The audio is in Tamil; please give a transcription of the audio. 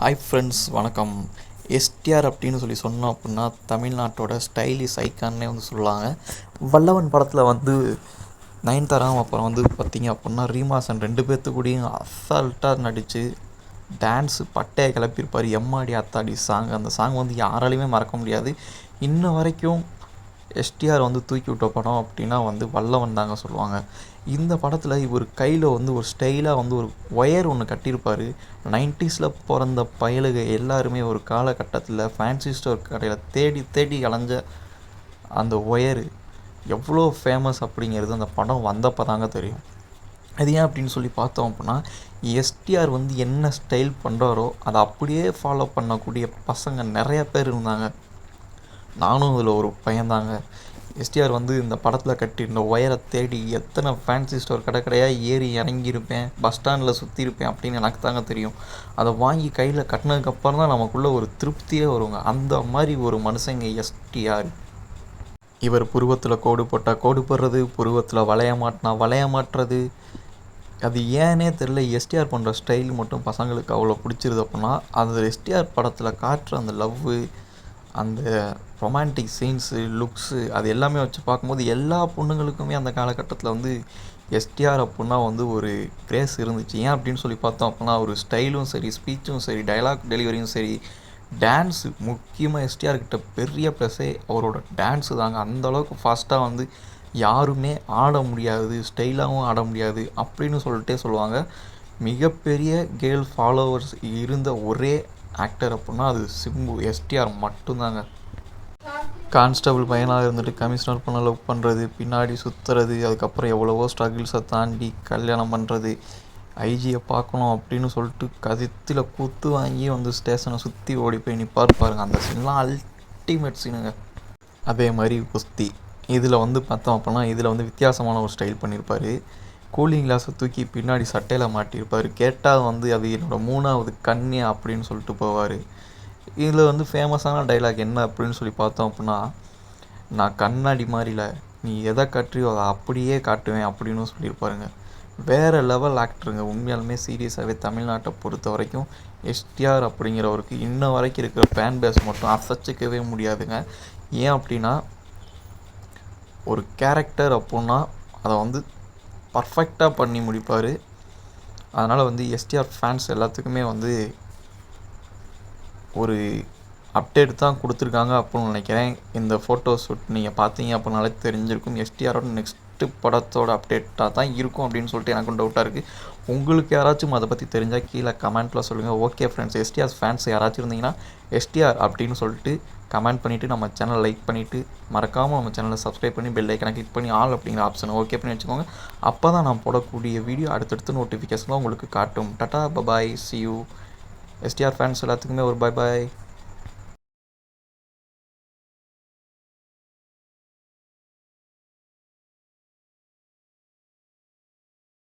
ஹாய் ஃப்ரெண்ட்ஸ் வணக்கம். எஸ்டிஆர் அப்படின்னு சொல்லி சொன்னோம் அப்படின்னா தமிழ்நாட்டோட ஸ்டைலிஷ் ஐக்கான்னே வந்து சொல்லுவாங்க. வல்லவன் படத்தில் வந்து நயன்தாராவும் அப்புறம் வந்து பார்த்தீங்க அப்படின்னா ரீமாசன் ரெண்டு பேர்த்து கூடயும் அசால்ட்டாக நடித்து டான்ஸு பட்டையை கிளப்பியிருப்பார். எம்மாடி அத்தாடி சாங் அந்த சாங் வந்து யாராலையுமே மறக்க முடியாது. இன்ன வரைக்கும் எஸ்டிஆர் வந்து தூக்கி விட்ட படம் அப்படின்னா வந்து வல்லவன் தாங்க சொல்லுவாங்க. இந்த படத்தில் இவர் கையில் வந்து ஒரு ஸ்டைலாக வந்து ஒரு ஒயர் ஒன்று கட்டியிருப்பார். நைன்டிஸில் பிறந்த பயலுக எல்லாருமே ஒரு காலகட்டத்தில் ஃபேன்சி ஸ்டோர் கடையில் தேடி தேடி அலைஞ்ச அந்த ஒயரு எவ்வளோ ஃபேமஸ் அப்படிங்கிறது அந்த படம் வந்தப்போ தாங்க தெரியும். அது ஏன் அப்படின்னு சொல்லி பார்த்தோம் அப்படின்னா எஸ்டிஆர் வந்து என்ன ஸ்டைல் பண்ணுறாரோ அதை அப்படியே ஃபாலோ பண்ணக்கூடிய பசங்க நிறைய பேர் இருந்தாங்க. நானும் அதில் ஒரு பையன்தாங்க. எஸ்டிஆர் வந்து இந்த படத்தில் கட்டியிருந்த ஒயரை தேடி எத்தனை ஃபேன்சி ஸ்டோர் கடை கடையாக ஏறி இறங்கியிருப்பேன் பஸ் ஸ்டாண்டில் சுற்றியிருப்பேன் அப்படின்னு எனக்கு தாங்க தெரியும். அதை வாங்கி கையில் கட்டினதுக்கப்புறம் தான் நமக்குள்ளே ஒரு திருப்தியே வருங்க. அந்த மாதிரி ஒரு மனுஷங்க எஸ்டிஆர் இவர் புருவத்தில் கோடு போட்டால் கோடு போடுறது புருவத்தில் வளைய மாட்டினா வளைய மாட்டுறது. அது ஏன்னே தெரில எஸ்டிஆர் பண்ணுற ஸ்டைல் மட்டும் பசங்களுக்கு அவ்வளோ பிடிச்சிருது அப்படின்னா அந்த எஸ்டிஆர் படத்தில் காட்டுற அந்த லவ்வு அந்த ரொமான்டிக் சீன்ஸு லுக்ஸு அது எல்லாமே வச்சு பார்க்கும்போது எல்லா பொண்ணுங்களுக்குமே அந்த காலகட்டத்தில் வந்து எஸ்டிஆர் அப்புடின்னா வந்து ஒரு கிரேஸ் இருந்துச்சு. ஏன் அப்படின்னு சொல்லி பார்த்தோம் அப்படின்னா ஒரு ஸ்டைலும் சரி ஸ்பீச்சும் சரி டைலாக் டெலிவரியும் சரி டான்ஸு முக்கியமாக எஸ்டிஆர் கிட்ட பெரிய ப்ளஸ்ஸே அவரோட டான்ஸு தாங்க. அந்தளவுக்கு ஃபாஸ்ட்டாக வந்து யாருமே ஆட முடியாது ஸ்டைலாகவும் ஆட முடியாது அப்படின்னு சொல்லிட்டே சொல்லுவாங்க. மிகப்பெரிய கேர்ள் ஃபாலோவர்ஸ் இருந்த ஒரே ஆக்டர் அப்புடின்னா அது சிம்பு எஸ்டிஆர் மட்டும்தாங்க. கான்ஸ்டபிள் பையனாக இருந்துட்டு கமிஷனர் பண்ண லவ் பண்ணுறது பின்னாடி சுற்றுறது அதுக்கப்புறம் எவ்வளவோ ஸ்ட்ரகிள்ஸை தாண்டி கல்யாணம் பண்ணுறது ஐஜியை பார்க்கணும் அப்படின்னு சொல்லிட்டு கதித்தில் கூத்து வாங்கி வந்து ஸ்டேஷனை சுற்றி ஓடி போய் நிற்பார் பாருங்க. அந்த சீன்லாம் அல்டிமேட் சீனுங்க அதே மாதிரி குஸ்தி. இதில் வந்து பார்த்தோம் அப்படின்னா இதில் வந்து வித்தியாசமான ஒரு ஸ்டைல் பண்ணியிருப்பார் கூலிங் கிளாஸை தூக்கி பின்னாடி சட்டையில் மாட்டியிருப்பார். கேட்டால் வந்து அது என்னோடய மூணாவது கண்ணி அப்படின்னு சொல்லிட்டு போவார். இதில் வந்து ஃபேமஸான டைலாக் என்ன அப்படின்னு சொல்லி பார்த்தோம் அப்படின்னா நான் கண்ணாடி மாதிரில நீ எதை கட்டுறியோ அதை அப்படியே காட்டுவேன் அப்படின்னு சொல்லியிருப்பாருங்க வேறு லெவல் ஆக்டருங்க உண்மையாலுமே சீரியஸாகவே தமிழ்நாட்டை பொறுத்த வரைக்கும் எஸ்டிஆர் அப்படிங்கிறவருக்கு இன்ன வரைக்கும் இருக்கிற ஃபேன் பேஸ் மட்டும் அசைச்சிக்கவே முடியாதுங்க. ஏன் அப்படின்னா ஒரு கேரக்டர் அப்புடின்னா அதை வந்து பர்ஃபெக்டாக பண்ணி முடிப்பார். அதனால் வந்து எஸ்டிஆர் ஃபேன்ஸ் எல்லாத்துக்குமே வந்து ஒரு அப்டேட் தான் கொடுத்துருக்காங்க அப்படின்னு நினைக்கிறேன். இந்த ஃபோட்டோ ஷூட் நீங்கள் பார்த்தீங்க அப்படின்னாலே தெரிஞ்சிருக்கும். எஸ்டிஆரோட நெக்ஸ்ட்டு படத்தோட அப்டேட்டாக தான் இருக்கும் அப்படின்னு சொல்லிட்டு எனக்கும் டவுட்டாக இருக்குது உங்களுக்கு யாராச்சும் அதை பற்றி தெரிஞ்சால் கீழே கமெண்ட்டில் சொல்லுங்கள் ஓகே ஃப்ரெண்ட்ஸ் எஸ்டிஆர் ஃபேன்ஸ் யாராச்சும் இருந்தீங்கன்னா எஸ்டிஆர் அப்படின்னு சொல்லிட்டு கமெண்ட் பண்ணிவிட்டு நம்ம சேனலை லைக் பண்ணிவிட்டு மறக்காமல் நம்ம சேனலை சப்ஸ்கிரைப் பண்ணி பெல் ஐக்கனை கிளிக் பண்ணி ஆல் அப்படிங்கிற ஆப்ஷனை ஓகே பண்ணி வச்சுக்கோங்க. அப்போ தான் நான் போடக்கூடிய வீடியோ அடுத்தடுத்து நோட்டிஃபிகேஷன்லாம் உங்களுக்கு காட்டும். Tata bye bye see you STR fans எல்லாத்துக்குமே ஒரு பை பாய்